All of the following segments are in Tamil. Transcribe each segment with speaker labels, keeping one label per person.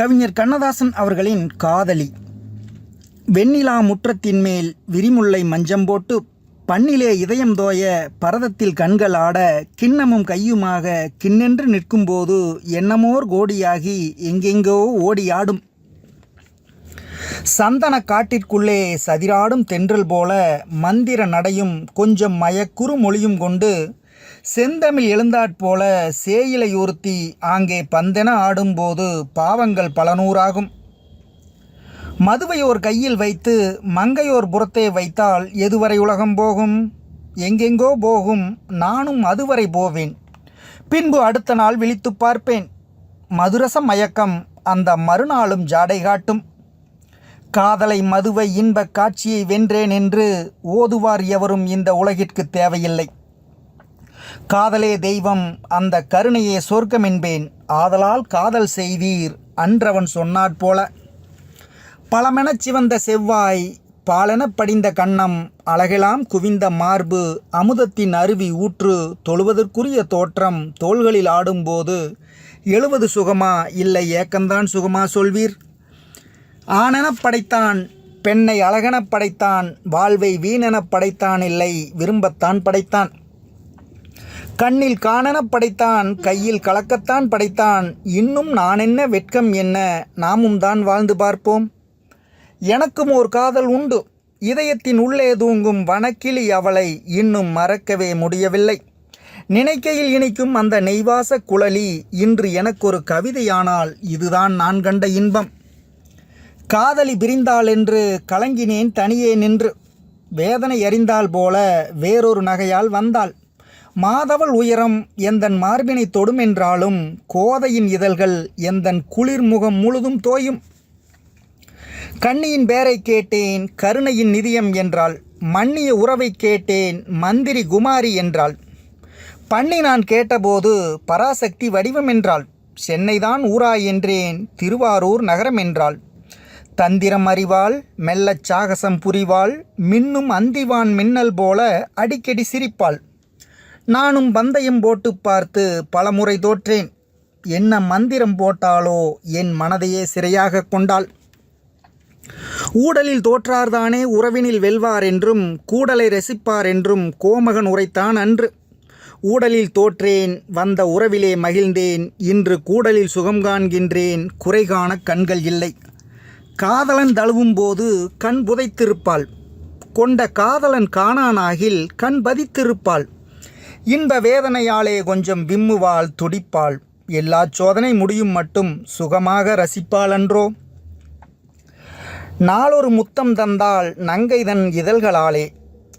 Speaker 1: கவிஞர் கண்ணதாசன் அவர்களின் காதலி. வெண்ணிலா முற்றத்தின் மேல் விரிமுல்லை மஞ்சம் போட்டு பண்ணிலே இதயம் தோய பரதத்தில் கண்கள் ஆட கிண்ணமும் கையுமாக கிண்ணென்று நிற்கும்போது என்னமோர் கோடியாகி எங்கெங்கோ ஓடியாடும். சந்தன காட்டிற்குள்ளே சதிராடும் தென்றல் போல மந்திர நடையும் கொஞ்சம் மயக்குறு மொழியும் கொண்டு செந்தமிழ் எழுந்தாற்போல சேயிலை ஒருத்தி ஆங்கே பந்தென ஆடும்போது பாவங்கள் பல நூறாகும். மதுவையோர் கையில் வைத்து மங்கையோர் புறத்தே வைத்தால் எதுவரை உலகம் போகும்? எங்கெங்கோ போகும் நானும் அதுவரை போவேன். பின்பு அடுத்த நாள் விழித்துப் பார்ப்பேன். மதுரச மயக்கம் அந்த மறுநாளும் ஜாடை காட்டும். காதலை மதுவை இன்பக் காட்சியை வென்றேன் என்று ஓதுவார் எவரும் இந்த உலகிற்கு தேவையில்லை. காதலே தெய்வம் அந்த கருணையே சொர்க்கம் என்பேன். ஆதலால் காதல் செய்வீர் அன்றவன் சொன்னாற் போல. பழமெனச் சிவந்த செவ்வாய் பாலெனப் படிந்த கண்ணம் அழகெலாம் குவிந்த மார்பு அமுதத்தின் அருவி ஊற்று தொழுவதற்குரிய தோற்றம் தோள்களில் ஆடும்போது எழுவது சுகமா இல்லை ஏக்கம்தான் சுகமா சொல்வீர்? ஆணெனப் படைத்தான் பெண்ணை அழகெனப் படைத்தான் வாழ்வை வீணெனப் படைத்தான் இல்லை விரும்பத்தான் படைத்தான். கண்ணில் காணன படைத்தான் கையில் கலக்கத்தான் படைத்தான். இன்னும் நான் என்ன வெட்கம் என்ன? நாமும் தான் வாழ்ந்து பார்ப்போம். எனக்கும் ஒரு காதல் உண்டு. இதயத்தின் உள்ளே தூங்கும் வனக்கிளி அவளை இன்னும் மறக்கவே முடியவில்லை. நினைக்கையில் இனிக்கும் அந்த நெய்வாச குழலி இன்று எனக்கொரு கவிதையானால் இதுதான் நான் கண்ட இன்பம். காதலி பிரிந்தாள் என்று கலங்கினேன் தனியே நின்று. வேதனை அறிந்தால் போல வேறொரு நகையால் வந்தாள். மாதவள் உயரம் எந்தன் மார்பினை தொடும் என்றாலும் கோதையின் இதழ்கள் எந்தன் குளிர் முகம் முழுதும் தோயும். கண்ணியின் பேரை கேட்டேன் கருணையின் நிதியம் என்றாள். மன்னிய உறவை கேட்டேன் மந்திரி குமாரி என்றாள். பண்ணி நான் கேட்டபோது பராசக்தி வடிவம் என்றாள். சென்னைதான் ஊரா என்றேன் திருவாரூர் நகரம் என்றாள். தந்திரம் அறிவாள் மெல்லச் சாகசம் புரிவாள் மின்னும் அந்திவான் மின்னல் போல அடிக்கடி சிரிப்பாள். நானும் பந்தயம் போட்டு பார்த்து பலமுறை தோற்றேன். என்ன மந்திரம் போட்டாலோ என் மனதையே சிறையாக கொண்டாள். ஊடலில் தோற்றார்தானே உறவினில் வெல்வார் என்றும் கூடலை ரசிப்பார் என்றும் கோமகன் உரைத்தான் அன்று. ஊடலில் தோற்றேன் வந்த உறவிலே மகிழ்ந்தேன் இன்று கூடலில் சுகம் காண்கின்றேன் குறை காண கண்கள் இல்லை. காதலன் தழுவும் போது கண் புதைத்திருப்பாள். கொண்ட காதலன் காணானாகில் கண் பதித்திருப்பாள். இன்ப வேதனையாலே கொஞ்சம் விம்முவாள் துடிப்பாள். எல்லா சோதனை முடியும் மட்டும் சுகமாக ரசிப்பாளன்றோ நாளொரு முத்தம் தந்தால் நங்கை தன் இதழ்களாலே.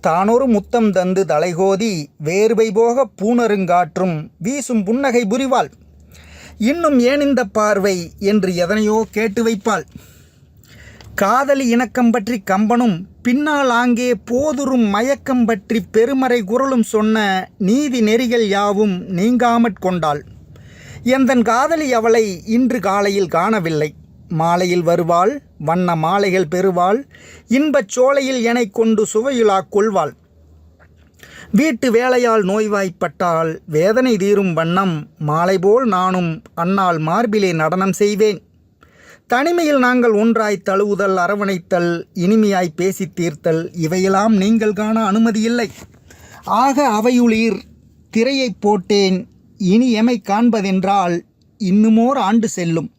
Speaker 1: தானொரு முத்தம் தந்து தலைகோதி வேர்வை போக பூனருங்காற்றும் வீசும் புன்னகை புரிவாள். இன்னும் ஏன் இந்த பார்வை என்று எதனையோ கேட்டு வைப்பாள். காதலி இணக்கம் பற்றி கம்பனும் பின்னால் ஆங்கே போதுரும் மயக்கம் பற்றி பெருமறை குரலும் சொன்ன நீதி நெறிகள் யாவும் நீங்காமற் கொண்டாள். எந்தன் காதலி அவளை இன்று காலையில் காணவில்லை. மாலையில் வருவாள் வண்ண மாலைகள் பெறுவாள் இன்பச் சோலையில் எனை கொண்டு சுவையுலா கொள்வாள். வீட்டு வேலையால் நோய்வாய்ப்பட்டால் வேதனை தீரும் வண்ணம் மாலை போல் நானும் அன்னால் மார்பிலே நடனம் செய்வேன். தனிமையில் நாங்கள் ஒன்றாய் தழுவுதல் அரவணைத்தல் இனிமையாய் பேசித் தீர்த்தல் இவையெல்லாம் நீங்கள் காண அனுமதியில்லை ஆக அவையுளீர் திரையைப் போட்டேன் இனி எமை காண்பதென்றால் இன்னுமோர் ஆண்டு செல்லும்.